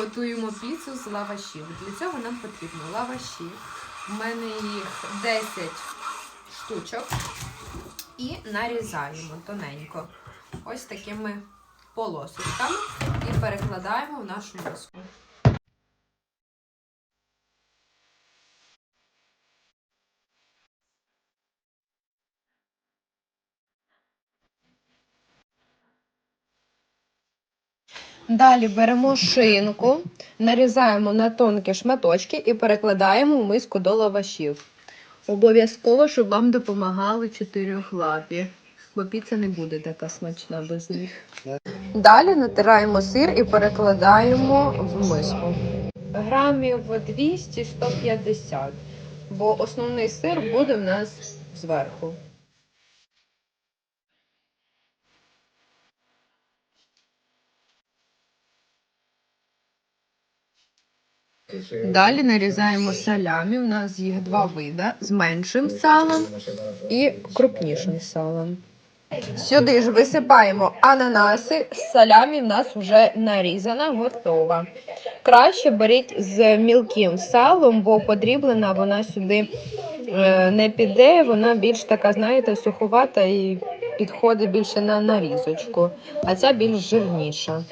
готуємо піцу з лавашів. Для цього нам потрібно лаваші. У мене їх 10 штучок. І нарізаємо тоненько. Ось такими полосочками. І перекладаємо в нашу миску. Далі беремо шинку, нарізаємо на тонкі шматочки і перекладаємо в миску до лавашів. Обов'язково, щоб вам допомагали чотирьохлапі, бо піца не буде така смачна без них. Далі натираємо сир і перекладаємо в миску. Грамів 200-150, бо основний сир буде в нас зверху. Далі нарізаємо салямі. У нас їх два види з меншим салом і крупнішим салом. Сюди ж висипаємо ананаси. Салямі в нас вже нарізана, готова. Краще беріть з мілким салом, бо подріблена вона сюди е, не піде, вона більш така, знаєте, суховата і підходить більше на нарізочку, а ця більш жирніша.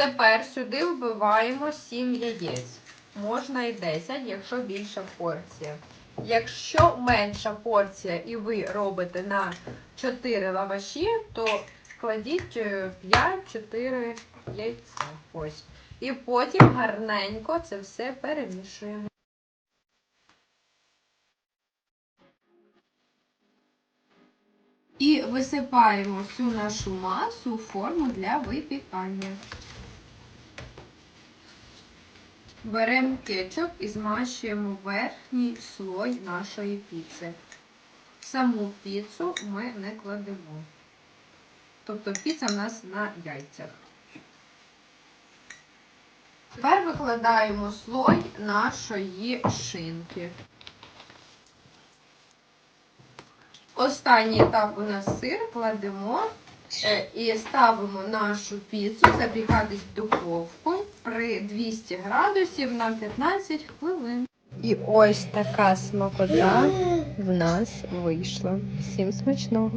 Тепер сюди вбиваємо 7 яєць. Можна і 10, якщо більша порція. Якщо менша порція і ви робите на 4 лаваші, то кладіть 5-4 яйця. Ось. І потім гарненько це все перемішуємо. І висипаємо всю нашу масу в форму для випікання. Беремо кетчуп і змащуємо верхній слой нашої піци. Саму піцу ми не кладемо. Тобто піца в нас на яйцях. Тепер викладаємо слой нашої шинки. Останній етап у нас сир кладемо е, і ставимо нашу піцу запікатись в духовку при 200 градусів на 15 хвилин. І ось така смакота в нас вийшла. Всім смачного!